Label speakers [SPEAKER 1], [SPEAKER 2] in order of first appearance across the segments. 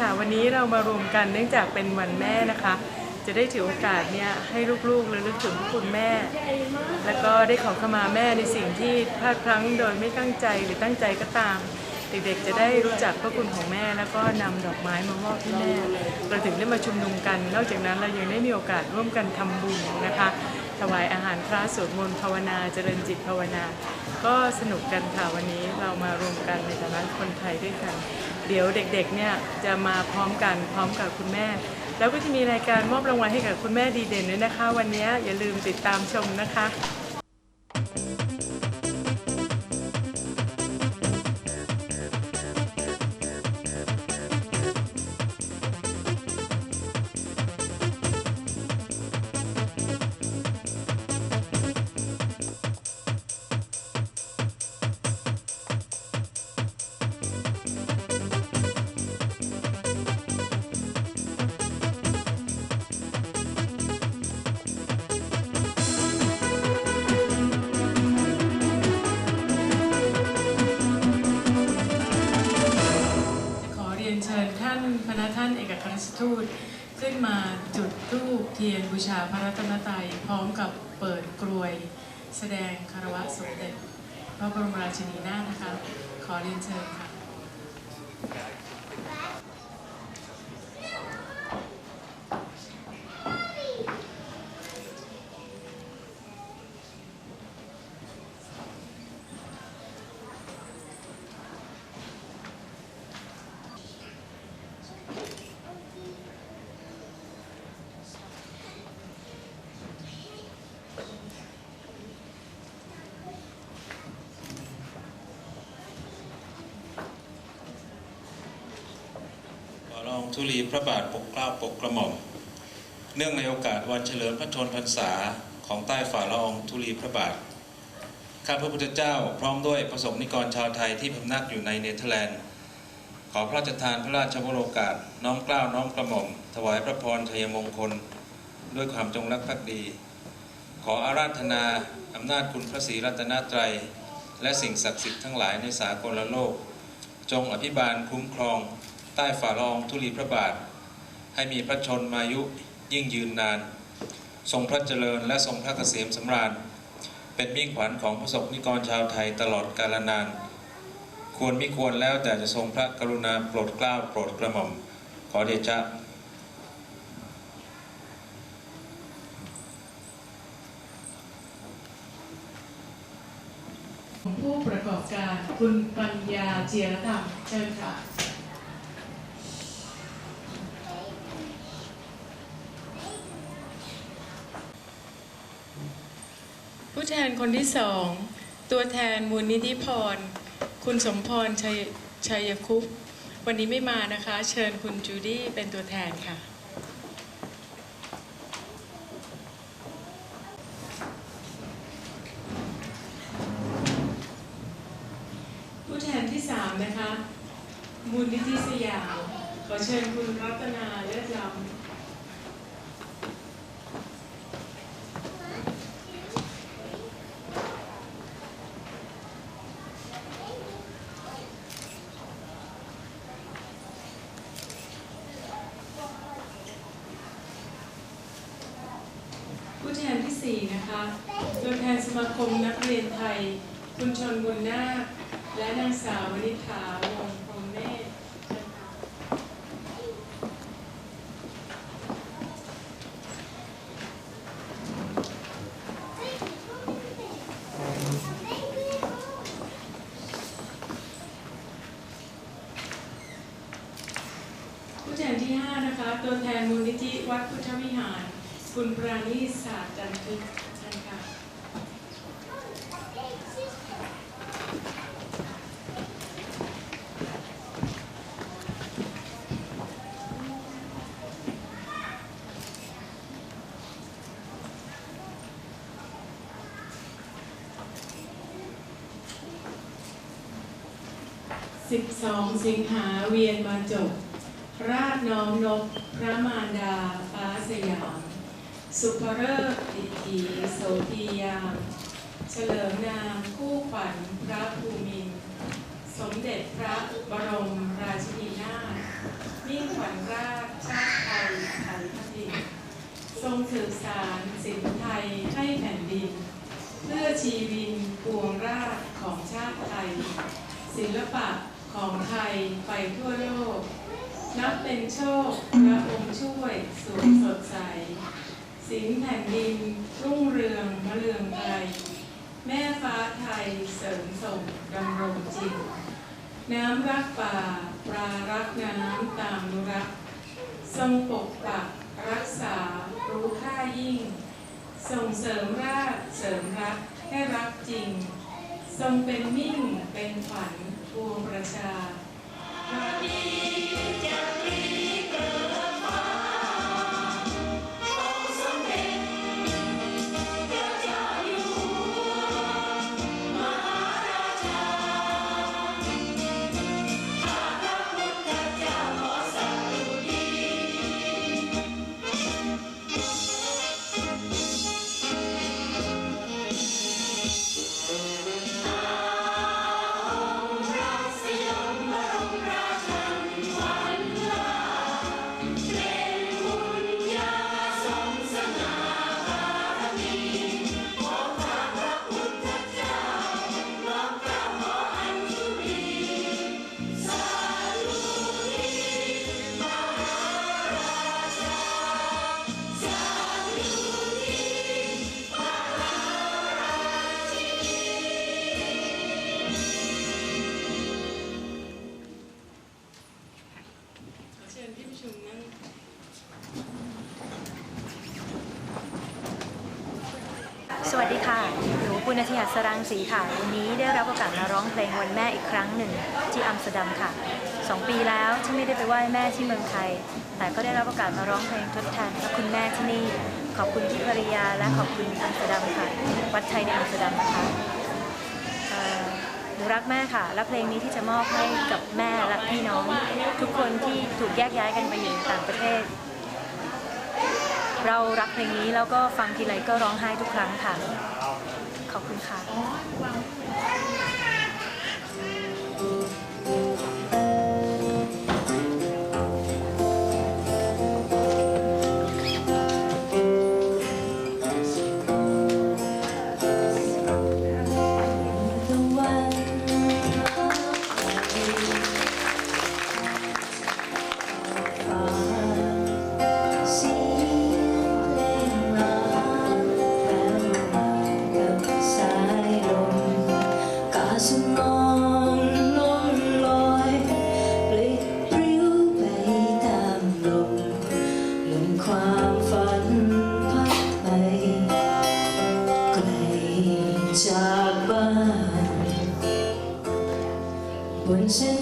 [SPEAKER 1] ค่ะ วันนี้เรามารวมกันเนื่องจากเป็นวันแม่นะคะ จะได้ถือโอกาสเนี่ยให้ลูกๆระลึกถึงคุณแม่ แล้วก็ได้ขอขมาแม่ในสิ่งที่พลาดพลั้งโดยไม่ตั้งใจหรือตั้งใจก็ตาม เด็กๆจะได้รู้จักพระคุณของแม่ แล้วก็นำดอกไม้มามอบให้แม่เราถึงได้มาชุมนุมกัน นอกจากนั้นเรายังได้มีโอกาสร่วมกันทำบุญนะคะ ถวายอาหารพระสวดมนต์ภาวนาเจริญจิตภาวนา ก็สนุกกันค่ะวันนี้เรามารวมกันในฐานะคนไทยด้วยกัน เดี๋ยวเด็กๆเนี่ยจะมาพร้อมกันพร้อมกับคุณแม่ แล้วก็จะมีรายการมอบรางวัลให้กับคุณแม่ดีเด่นด้วยนะคะ วันนี้อย่าลืมติดตามชมนะคะจะ ทูตขึ้นมาจุดธูปเทียนบูชาพระรัตนตรัยพร้อมกับเปิดกรวย แสดงคารวะสมเด็จพระบรมราชินีนาถนะคะ ขอเรียนเชิญค่ะ
[SPEAKER 2] ธุลีพระบาทปกเกล้าปกกระหม่อม เนื่องในโอกาสวันเฉลิมพระชนพรรษาของใต้ฝ่าละอองธุลีพระบาท ข้าพระพุทธเจ้าพร้อมด้วยประสงค์นิกรชาวไทยที่พำนักอยู่ในเนเธอร์แลนด์ ขอพระราชทานพระราชวโรกาส น้อมเกล้าน้อมกระหม่อม ถวายพระพรชัยมงคล ด้วยความจงรักภักดี ขออาราธนาอำนาจคุณพระศรีรัตนตรัย และสิ่งศักดิ์สิทธิ์ทั้งหลายในสากลโลก จงอภิบาลคุ้มครอง ใต้ฝ่าละองธุลีพระบาท ให้มีพระชนมายุยิ่งยืนนาน ทรงพระเจริญและทรงพระเกษมสำราญ เป็นมิ่งขวัญของพระสงฆ์นิกรชาวไทยตลอดกาลนาน ควรมิควรแล้วแต่จะทรงพระกรุณาโปรดเกล้าโปรดกระหม่อม ขอเดชะ
[SPEAKER 1] ผู้ประกอบการคุณปัญญาเจียรธรรมเชิญค่ะ แทนคนที่สอง ตัวแทนมูลนิธิพร คุณสมพรชัยชัยคุปวันนี้ไม่มานะคะ เชิญคุณจูดี้เป็นตัวแทนค่ะ ผู้แทนที่สามนะคะ มูลนิธิสยามขอเชิญคุณรัตนาเลิศลำ ผู้แทนที่สี่นะคะ ตัวแทนสมาคมนักเรียนไทย คุณชนบุญนาค และนางสาววนิษฐาวงศ์พรหมเนตรเชิญค่ะผู้แทนที่ห้านะคะ ตัวแทนมูลนิธิ วัดพุทธวิหาร คุณปราณีศาสตร์จันทึกเชิญค่ะ12 สิงหาเวียนมาจบ ราชน้อมนบพระมารดาฟ้าสยาม สุภเริกดิถีโสพียามเฉลิมนามคู่ขวัญพระภูมิน สมเด็จพระบรมราชินีนาถมิ่งขวัญราชชาติไทยไทยพัทินทรงสืบสารสินไทยให้แผ่นดิน เพื่อชีวินปวงราชของชาติไทย ศิลปะของไทยไปทั่วโลก นับเป็นโชคพระองค์ช่วยสวยสดใสสินแผ่นดินรุ่งเรืองมะเรืองไทยแม่ฟ้าไทยเสริมส่งดำรงจิต น้ำรักป่าปลารักน้ำตามนุรัก ทรงปกปักรักษารู้ค่ายิ่ง ส่งเสริมราชเสริมรักให้รักจริง ทรงเป็นมิ่งเป็นขวัญปวงประชา ข
[SPEAKER 3] สวัสดีค่ะ หนูปุณธิหัสรังสีค่ะ วันนี้ได้รับโอกาสมาร้องเพลงวันแม่อีกครั้งหนึ่งที่อัมสเตอร์ดัมค่ะสองปีแล้วที่ไม่ได้ไปไหว้แม่ที่เมืองไทย แต่ก็ได้รับโอกาสมาร้องเพลงทดแทนพระคุณแม่ที่นี่ ขอบคุณพี่ภริยาและขอบคุณอัมสเตอร์ดัมค่ะ วัดไทยในอัมสเตอร์ดัมนะคะ นูรักแม่ค่ะ และเพลงนี้ที่จะมอบให้กับแม่และพี่น้อง ทุกคนที่ถูกแยกย้ายกันไปอยู่ต่างประเทศ เรารักเพลงนี้แล้วก็ฟังทีไรก็ร้องไห้ทุกครั้งค่ะ ขอบคุณค่ะ
[SPEAKER 4] ตะ ご身。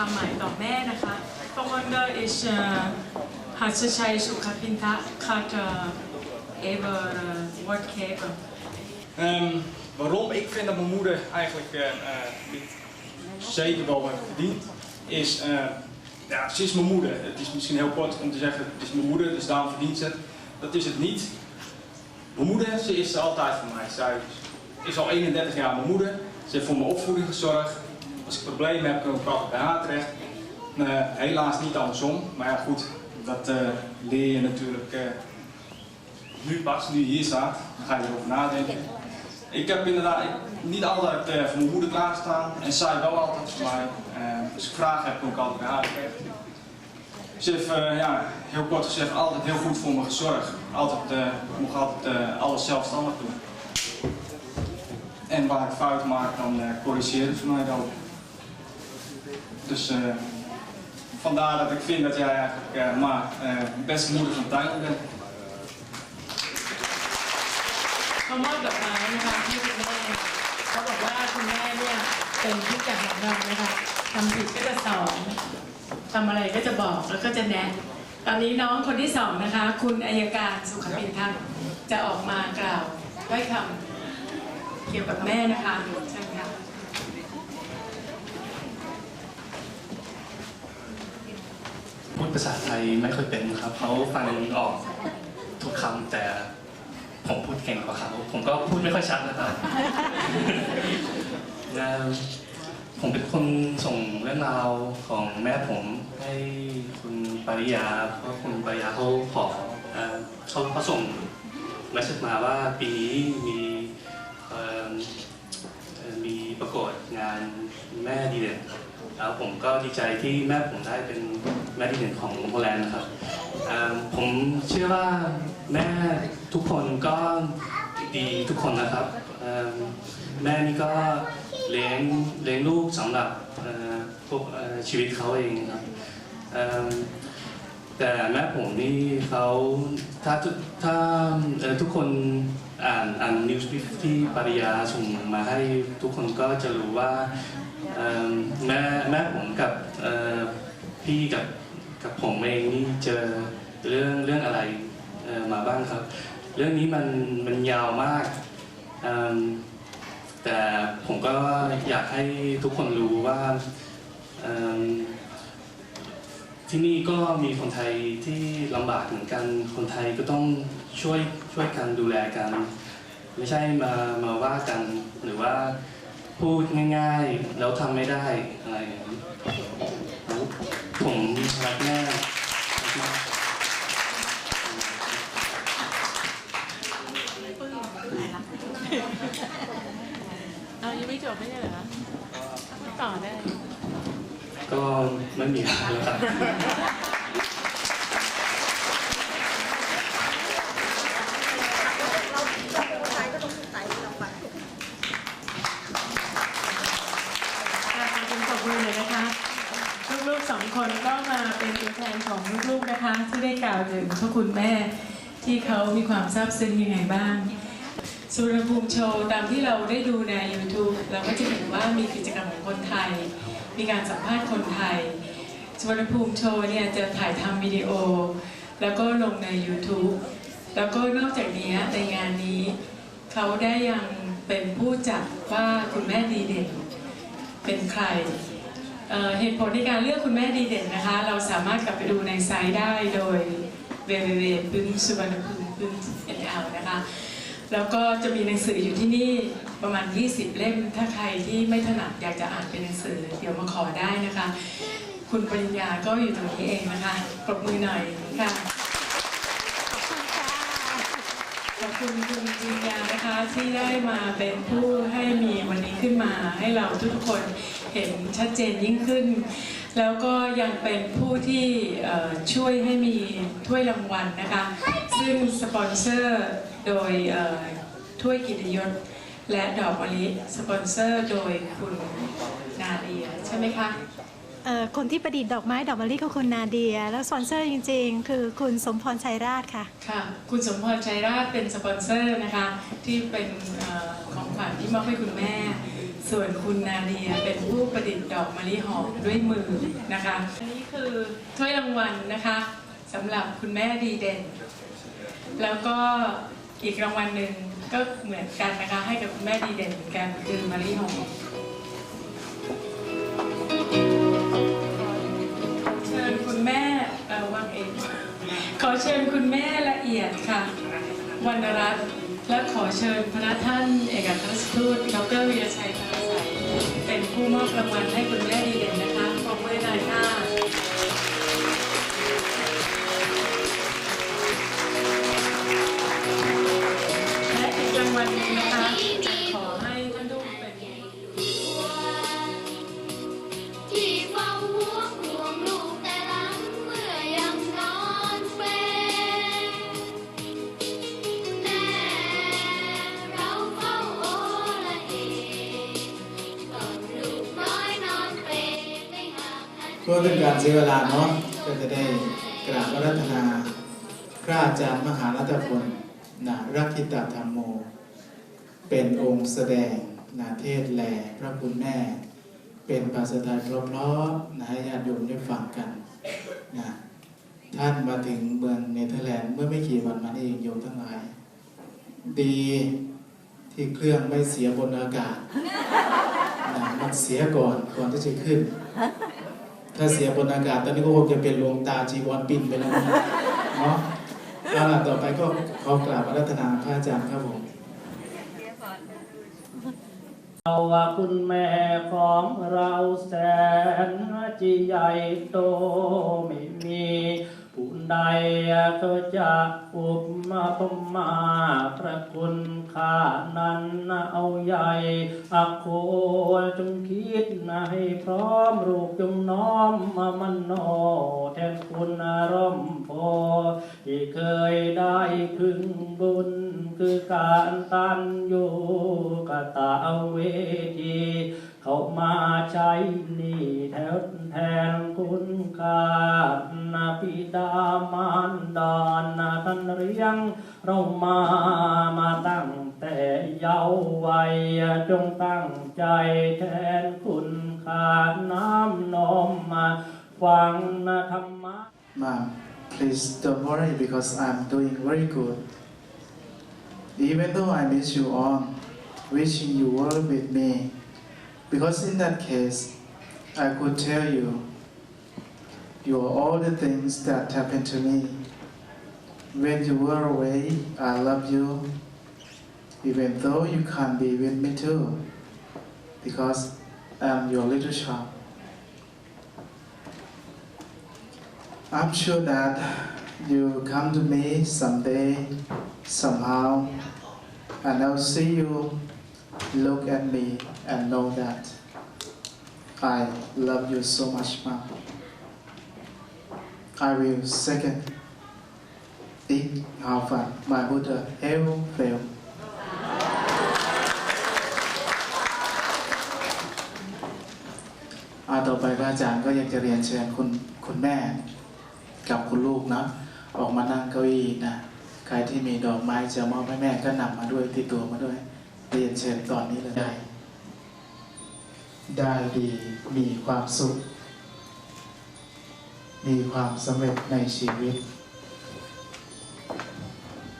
[SPEAKER 1] ความหมายต่อแม่นะคะ Commander is uh, Hatsachai Sukhapinta gaat uh, even uh, woord geven.
[SPEAKER 5] Ehm, waarom ik vind dat mijn moeder eigenlijk eh, eh, dit zeker wel heeft verdiend, is, eh, ja, ze is mijn moeder. Het is misschien heel kort om te zeggen, het is mijn moeder, dus daarom verdient ze het. Dat is het niet. Mijn moeder, ze is er altijd voor mij. Zij is al 31 jaar mijn moeder. Ze heeft voor mijn opvoeding gezorgd. Als ik problemen heb, kom ik altijd bij haar terecht. Eh, helaas niet andersom, maar ja goed, dat eh, leer je natuurlijk eh, nu pas, nu je hier staat. Dan ga je erover nadenken. Ik heb inderdaad niet altijd voor mijn moeder klaarstaan en zij wel altijd voor mij. Als ik vragen heb, kom ik altijd bij haar terecht. Ze heeft, ja, heel kort gezegd, altijd heel goed voor me gezorgd. Altijd, ik mocht altijd alles zelfstandig doen. En waar ik fout maak, dan corrigeerde ze mij dan. Dus eh, vandaar dat ik vind dat jij eigenlijk eh, maar eh, best moeder van Thailand bent.
[SPEAKER 1] เขามอบดอกไม้นะคะให้คุณแม่เขาบอกว่าคุณแม่เนี่ยเป็นทุกอย่างของเรานะคะทำผิดก็จะสอนทำอะไรก็จะบอกแล้วก็จะแนะตอนนี้น้องคนที่สองนะคะ คุณอายการสุขปินทักษ์จะออกมากล่าวด้อยคำเกี่ยวกับแม่นะคะเชิญค่ะ
[SPEAKER 6] พูด ภาษาไทยไม่ค่อยเป็นครับเขาฟังออกทุกคำแต่ผมพูดเก่งกว่าเขาผมก็พูดไม่ค่อยชัดนะครับเอ่อผมเป็นคนส่งเรื่องราวของแม่ผมให้คุณปริยา เพราะคุณปริยาเขาขอเขาเขาส่งเมสเซจมาว่าปีนี้มีมีประกวดงานแม่ดีเด่นแล้วผมก็ดีใจที่แม่ผมได้เป็น แม่ที่หนึ่งของโปแลนด์นะครับผมเชื่อว่าแม่ทุกคนก็ดีทุกคนนะครับแม่นี่ก็เลี้ยงเลี้ยงลูกสำหรับพวกชีวิตเขาเองครับแต่แม่ผมนี่เขาถ้าถ้าทุกคนอ่านอ่านนิวส์ที่ปริยาส่งมาให้ทุกคนก็จะรู้ว่าแม่แม่ผมกับพี่กับ กับผมเองนี่เจอเรื่องเรื่องอะไรมาบ้างครับ เรื่องนี้มันมันยาวมากแต่ผมก็อยากให้ทุกคนรู้ว่าที่นี่ก็มีคนไทยที่ลำบากเหมือนกัน คนไทยก็ต้องช่วยช่วยกันดูแลกัน ไม่ใช่มามาว่ากันหรือว่าพูดง่ายๆ แล้วทำไม่ได้อะไรอย่างนี้ ผมรักแม่
[SPEAKER 1] เอายังไม่จบไม่ใช่เหรอต่อได้
[SPEAKER 6] ก็ไม่มีอะไรแล้วครับ
[SPEAKER 1] ค่ะขอบคุณขอบคุณเลยนะคะ ลูกๆสอง คนก็มาเป็นตัวแทนของลูกๆนะคะ ที่ได้กล่าวถึงพระคุณแม่ที่เขามีความซาบซึ้งยังไงบ้าง สุวรภูมิโชว์ตามที่เราได้ดูใน YouTube เราก็จะเห็นว่ามีกิจกรรมของคนไทย มีการสัมภาษณ์คนไทย สุวรรณภูมิโชว์เนี่ยจะถ่ายทำวิดีโอ แล้วก็ลงใน YouTube แล้วก็นอกจากนี้ในงานนี้เขาได้ยังเป็นผู้จัดว่าคุณแม่ดีเด่นเป็นใคร เหตุผลในการเลือกคุณแม่ดีเด่นนะคะ เราสามารถกลับไปดูในไซต์ได้โดย www ปึ้งสุวรรณภูมิปึ้ง nl นะคะแล้วก็จะมีหนังสืออยู่ที่นี่ประมาณ 20 เล่ม ถ้าใครที่ไม่ถนัดอยากจะอ่านเป็นหนังสือ เดี๋ยวมาขอได้นะคะ คุณปริญญาก็อยู่ตรงนี้เองนะคะปรบมือหน่อยค่ะ ขอบคุณคุณปริญญานะคะที่ได้มาเป็นผู้ให้มีวันนี้ขึ้นมาให้เราทุกคน เห็นชัดเจนยิ่งขึ้น แล้วก็ยังเป็นผู้ที่เอ่อช่วยให้มีถ้วยรางวัลนะคะ ซึ่งสปอนเซอร์โดยเอ่อถ้วยกิตยศและดอกมะลิสปอนเซอร์โดยคุณนาเดียใช่ไหมคะ
[SPEAKER 7] เอ่อคนที่ประดิษฐ์ดอกไม้ดอกมะลิก็คุณนาเดีย แล้วสปอนเซอร์จริงๆ คือคุณสมพรชัยราชค่ะ
[SPEAKER 1] ค่ะคุณสมพรชัยราชเป็นสปอนเซอร์นะคะที่เป็นเอ่อของขวัญที่มอบให้คุณแม่ ส่วนคุณนาเดียเป็นผู้ประดิษฐ์ดอกมะลิหอมด้วยมือนะคะอันนี้คือถ้วยรางวัลนะคะสำหรับคุณแม่ดีเด่น แล้วก็อีกรางวัลหนึ่งก็เหมือนกันนะคะ ให้กับคุณแม่ดีเด่นเหมือนกันคือมะลิหอมเชิญคุณแม่วางเองขอเชิญคุณแม่ละเอียดค่ะวรรณรัตน์และขอเชิญพระท่านเอกอัครราชทูตดรวีรชัยพรสัย เป็นผู้มอบรางวัลให้คุณแม่ดีเด่นนะคะขอบคุณหน่อยค่ะ เพื่
[SPEAKER 8] อเป็นการเสียเวลาเนาะก็จะได้กราบรัตนาพระอาจารย์มหารัตพลนะรักขิตธรรมโม เป็นองค์แสดงนาเทศแลพระคุณแม่ เป็นภาษาไทยเพราะๆนะให้ญาติโยมได้ฟังกันนะท่านมาถึงเมืองเนเธอร์แลนด์เมื่อไม่กี่วันมานี้เองโยมทั้งหลาย ดีที่เครื่องไม่เสียบนอากาศนะมันเสียก่อนก่อนที่จะขึ้น ถ้าเสียบนอากาศตอนนี้ก็คงจะเป็นหลวงตาจีวรปินไปแล้วเนาะเอาล่ะต่อไปก็ขอกราบอารัตนาพระอาจารย์ครับผม
[SPEAKER 9] เราว่าคุณแม่ของเราแสนจีใหญ่โตไม่มี ผู้ใดก็จะอุปมาปมาพระคุณข้านั้นเอาใหญ่อักโคจงคิดนให้พร้อมรูปจงน้อมมามันโนแทนคุณร่มโพที่เคยได้พึงบุญคือการตันอยู่กตาเวทีเขามาใช้นี่แทนแทนคุณค่า นาปิดามารดอนนาท่านเรียงเรามามาตั้งแต่เยาว์วัยจงตั้งใจแทนคุณค่าน้ำนมมาฟังนะธรรมะ
[SPEAKER 8] Mom, please don't worry because I'm doing very good. Even though I miss you on, wishing you were with me, because in that case, I could tell you, you are all the things that happened to me. When you were away, I love you, even though you can't be with me too, because I'm your little child. I'm sure that you come to me someday, somehow, and I'll see you look at me and know that I love you so much, Mom. I will second it how far my Buddha ever failed. อาต่อไปพระอาจารย์ก็อยากจะเรียนเชิญคุณคุณแม่กับคุณลูกนะออกมานั่งเก้าอี้นะใครที่มีดอกไม้จะมอบให้แม่ก็นำมาด้วยติดตัวมาด้วยเรียนเชิญตอนนี้เลยได้ ได้ดีมีความสุข มีความสำเร็จในชีวิต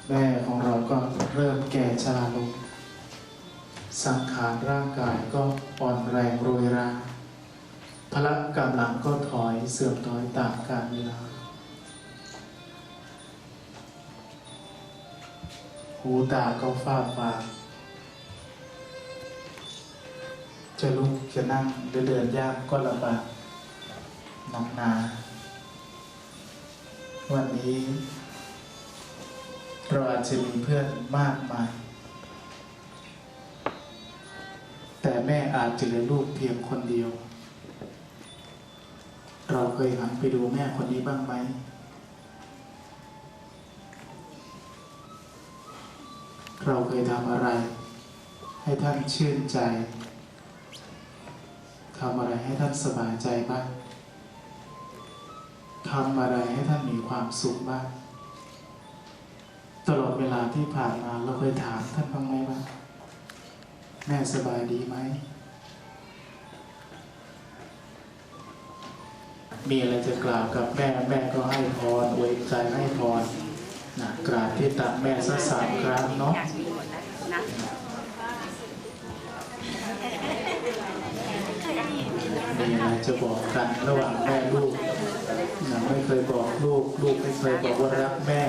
[SPEAKER 8] แม่ของเราก็เริ่มแก่ชราลง สังขารร่างกายก็อ่อนแรงโรยราพละกำลังก็ถอยเสื่อมถอยตามกาลเวลา หูตาก็ฟ้าฟางจะลุกจะนั่งหรือเดินยากก็ลำบากหนักหนา วันนี้เราอาจจะมีเพื่อนมากมาย แต่แม่อาจจะเหลือลูกเพียงคนเดียว เราเคยหันไปดูแม่คนนี้บ้างไหม เราเคยทำอะไร ให้ท่านชื่นใจทำอะไรให้ท่านสบายใจบ้าง ทำอะไรให้ท่านมีความสุขบ้าง ตลอดเวลาที่ผ่านมาเราเคยถามท่านบ้างไหมว่าแม่สบายดีไหม มีอะไรจะกล่าวกับแม่แม่ก็ให้พรอวยใจให้พรนะกราบที่ตักแม่สักสามครั้งเนาะมีอะไรจะบอกกันระหว่างแม่ลูก นะไม่เคยบอกลูก ลูกไม่เคยบอกว่ารักแม่